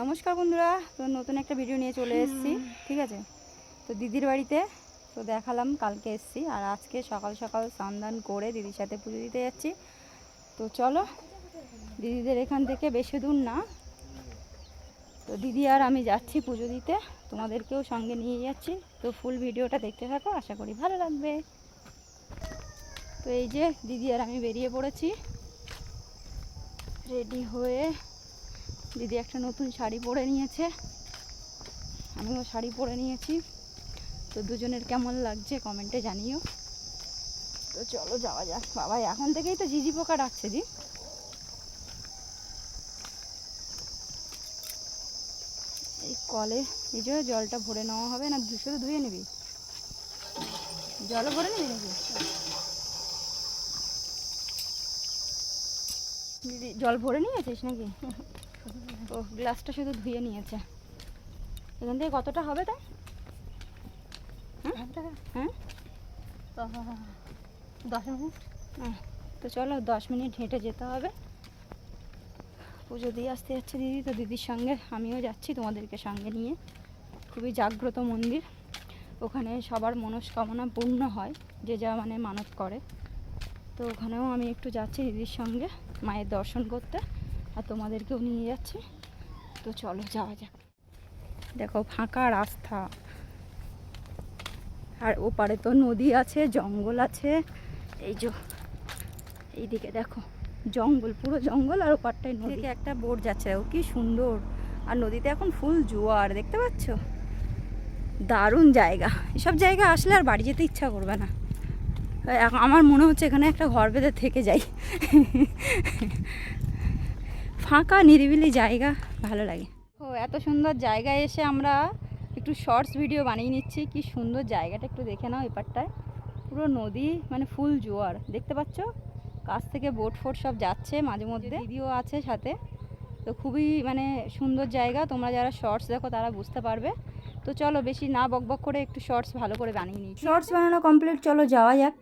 নমস্কার বন্ধুরা তো নতুন একটা ভিডিও নিয়ে চলে এসেছি ঠিক আছে? তো দিদির বাড়িতে তো দেখালাম কালকে এসেছি আর আজকে সকাল সকাল স্নান করে দিদির সাথে পুজো দিতে যাচ্ছি। তো চলো দিদিদের এখান থেকে বেশি দূর না। তো দিদি আর আমি যাচ্ছি পুজো দিতে তোমাদেরকেও সঙ্গে নিয়ে যাচ্ছি। তো ফুল ভিডিওটা দেখতে থাকো আশা করি ভালো লাগবে। তো এই যে দিদি আর আমি বেরিয়ে পড়েছি। রেডি হয়ে দিদি একটা নতুন শাড়ি পরে নিয়েছে। আমিও শাড়ি পরে নিয়েছি। তো দুজনের কেমন লাগছে কমেন্টে জানিও। তো চলো যাওয়া যাক। বাবা, এখন থেকেই তো ঝিঝি পোকা ডাকছে দি এই কলে এই জলটা ভরে নেওয়া হবে না শুধু ধুয়ে নিবি? জলও ভরে নিবি নাকি? দিদি, জল ভরে নিয়েছিস নাকি? ও গ্লাসটা শুধু ধুয়ে নিয়েছে। এখান থেকে কতটা হবে তাই? হ্যাঁ দশ মিনিট? আহ, তো চলো দশ মিনিট হেঁটে যেতে হবে। পুজো দিয়ে আসতে যাচ্ছে দিদি তো দিদির সঙ্গে আমিও যাচ্ছি তোমাদেরকে সঙ্গে নিয়ে। খুবই জাগ্রত মন্দির। ওখানে সবার মনস্কামনা পূর্ণ হয় যে যা মানে মানত করে। তো ওখানেও আমি একটু যাচ্ছি দিদির সঙ্গে মায়ের দর্শন করতে। আর তোমাদেরকেও নিয়ে যাচ্ছে। তো চলো যাওয়া যাক। দেখো, ফাঁকা রাস্তা। আর ওপারে তো নদী আছে, জঙ্গল আছে। এই যে, এইদিকে দেখো, জঙ্গল, পুরো জঙ্গল আর ওপারটাই নদী। থেকে একটা বোট যাচ্ছে দেখো কি সুন্দর। আর নদীতে এখন ফুল জোয়ার, দেখতে পাচ্ছ? দারুণ জায়গা। এসব জায়গা আসলে আর বাড়ি যেতে ইচ্ছা করবে না। আমার মনে হচ্ছে এখানে একটা ঘর বেঁধে থেকে যাই। ফাঁকা নিরিবিলি জায়গা ভালো লাগে। ও এত সুন্দর জায়গায় এসে আমরা একটু শর্টস ভিডিও বানিয়ে নিচ্ছি। কি সুন্দর জায়গাটা একটু দেখে নাও এপারটায়। পুরো নদী মানে ফুল জোয়ার। দেখতে পাচ্ছ? কাছ থেকে বোট ফোট সব যাচ্ছে মাঝে মধ্যে। দিদিও আছে সাথে। তো খুবই মানে সুন্দর জায়গা। তোমরা যারা শর্টস দেখো তারা বুঝতে পারবে। তো চলো বেশি না বকবক করে একটু শর্টস ভালো করে বানিয়ে নিই। শর্টস বানানো কমপ্লিট চলো যাওয়া যাক।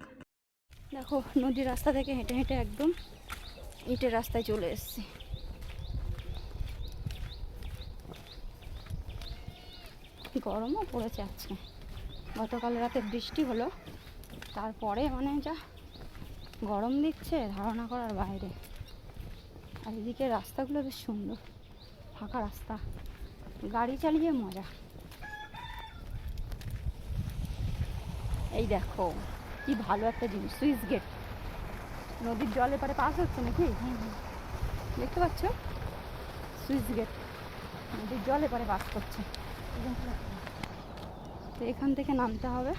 দেখো নদীর রাস্তা থেকে হেঁটে হেঁটে একদম ইটের রাস্তায় চলে এসেছি। গরমও পড়েছে আজকে। গতকাল রাতে বৃষ্টি হলো, তারপরে মানে যা গরম দিচ্ছে, ধারণা করার বাইরে। আর এদিকে রাস্তাগুলো বেশ সুন্দর, ফাঁকা রাস্তা, গাড়ি চালিয়ে মজা। এই দেখো, কি ভালো একটা জিনিস, সুইচ গেট। নদীর জলে পারে পাস হচ্ছে নাকি? দেখতে পাচ্ছ? সুইচ গেট, নদীর জলে পারে পাস করছে। তো এখান থেকে নামতে হবে।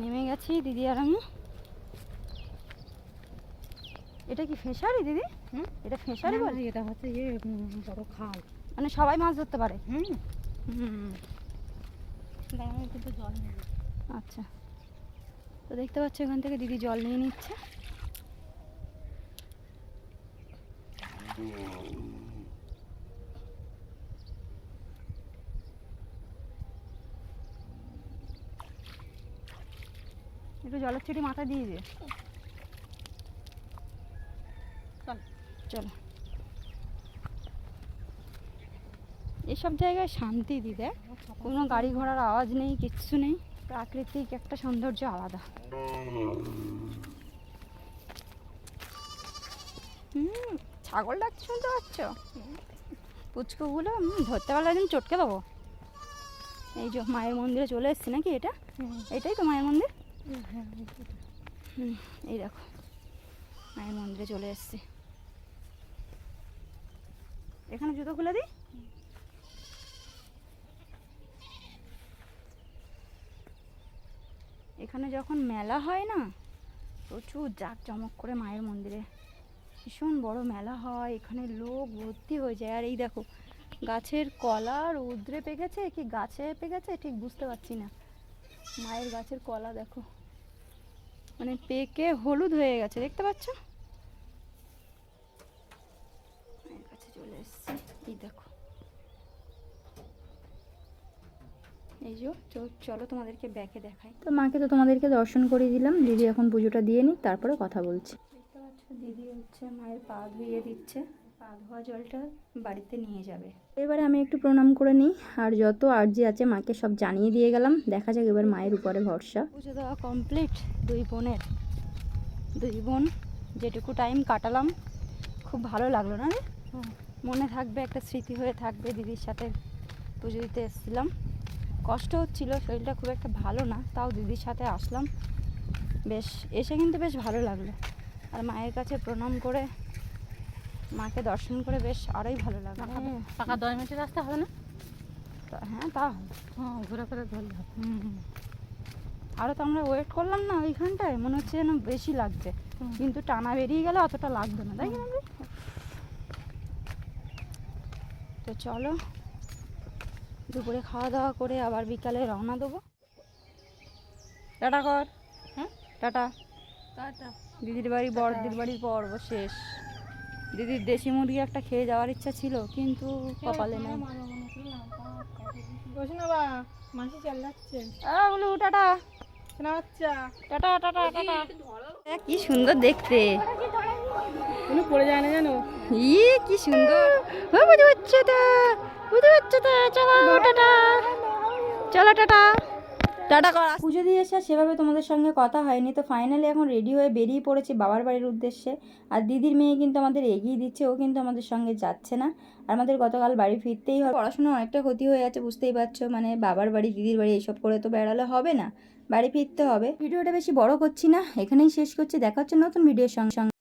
নেমে গেছি দিদি আর আমি। এটা কি ফেসারি দিদি? হুম? এটা ফেসারি বলে? এটা হচ্ছে ইয়ে বড় খাল। মানে সবাই মাছ ধরতে পারে? হুম। হুম। কিন্তু জল নেই আচ্ছা। তো দেখতে পাচ্ছ এখান থেকে দিদি জল নিয়ে নিচ্ছে। একটু জলের ছিটি মাথা দিয়ে দিয়ে চল চলো। এসব জায়গায় শান্তি দিতে কোনো গাড়ি ঘোড়ার আওয়াজ নেই কিচ্ছু নেই। প্রাকৃতিক একটা সৌন্দর্য আলাদা। হুম ছাগল ডাকছে শুনতে পাচ্ছ? পুচকুগুলো ধরতে পারলে একদিন চটকে দেবো। এই যে মায়ের মন্দিরে চলে এসছি নাকি এটা? এটাই তো মায়ের মন্দির? এই দেখো, মায়ের মন্দিরে চলে এসছি। এখানে জুতো খুলে দিই? এখানে যখন মেলা হয় না, প্রচুর জাঁক জমক করে মায়ের মন্দিরে। ভীষণ বড় মেলা হয়, এখানে লোক ভর্তি হয়ে যায়। আর এই দেখো, গাছের কলা আর উদ্রে পেকেছে, কি গাছে পেকেছে, ঠিক বুঝতে পারছি না। মায়ের গাছের কলা দেখো। মানে পেকে হলুদ হয়ে গেছে দেখতে পাচ্ছ? মায়ের কাছে চলে এসেছি। এই দেখো। এই যে চলো তোমাদেরকে ব্যাকে দেখাই। তো মাকে তো তোমাদেরকে দর্শন করিয়ে দিলাম। দিদি এখন পুজোটা দিয়ে নিই তারপরে কথা বলছি। দেখতে পাচ্ছ দিদি হচ্ছে মায়ের পা ধুইয়ে দিচ্ছে। পা ধোয়া জলটা বাড়িতে নিয়ে যাবে। এবারে আমি একটু প্রণাম করে নিই আর যত আর্জি আছে মাকে সব জানিয়ে দিয়ে গেলাম। দেখা যাক এবার মায়ের উপরে ভরসা। পুজো দেওয়া কমপ্লিট দুই বোনের। দুই বোন যেটুকু টাইম কাটালাম খুব ভালো লাগল না রে? মনে থাকবে একটা স্মৃতি হয়ে থাকবে দিদির সাথে পুজো দিতে এসেছিলাম। কষ্ট হচ্ছিল শরীরটা খুব একটা ভালো না তাও দিদির সাথে আসলাম। বেশ এসে কিন্তু বেশ ভালো লাগল। আর মায়ের কাছে প্রণাম করে মাকে দর্শন করে বেশ আরোই ভালো লাগল। পাকা দশ মিনিটের রাস্তা হবে না? তা- হ্যাঁ তা হ্যাঁ ঘুরে ঘুরে ধরলে হবে। আরও তো আমরা ওয়েট করলাম না ওইখানটায় মনে হচ্ছে যেন বেশি লাগছে। কিন্তু টানা বেরিয়ে গেলে অতটা লাগবে না তাই না তো চলো দুপুরে খাওয়া দাওয়া করে আবার বিকালে রওনা দেবো। টাটা কর। হ্যাঁ? টাটা। টাটা। দিদির বাড়ি বড়দির বাড়ির পর্ব শেষ। দিদির দেশি মুরগি একটা খেয়ে যাওয়ার ইচ্ছা ছিল কিন্তু কপালে নেই। বসে না বা মাসি চাল যাচ্ছে আ, টাটা। টাটা টাটা টাটা কি সুন্দর দেখতে। কোনো পড়ে যায় না জানো? ই কি সুন্দর। ও বুঝতে পারছ তো বুঝতে পারছ তো। চলো টাটা। চলো টাটা। টাটা করা পুজো দিয়ে এসে সেভাবে তোমাদের সঙ্গে কথা হয়নি। তো ফাইনালি এখন রেডি হয়ে বেরিয়ে পড়েছি বাবার বাড়ির উদ্দেশ্যে। আর দিদির মেয়ে কিন্তু আমাদের এগিয়ে দিচ্ছে, ও কিন্তু আমাদের সঙ্গে যাচ্ছে না। আর আমাদের গতকাল বাড়ি ফিরতেই হবে। পড়াশোনা অনেকটা ক্ষতি হয়ে যাচ্ছে বুঝতেই পারছ। মানে বাবার বাড়ি, দিদির বাড়ি এইসব করে তো বেড়ালে হবে না। বাড়ি ফিরতে হবে। ভিডিওটা বেশি বড় করছি না, এখানেই শেষ করছি। দেখা হচ্ছে নতুন ভিডিওর সঙ্গে সঙ্গে।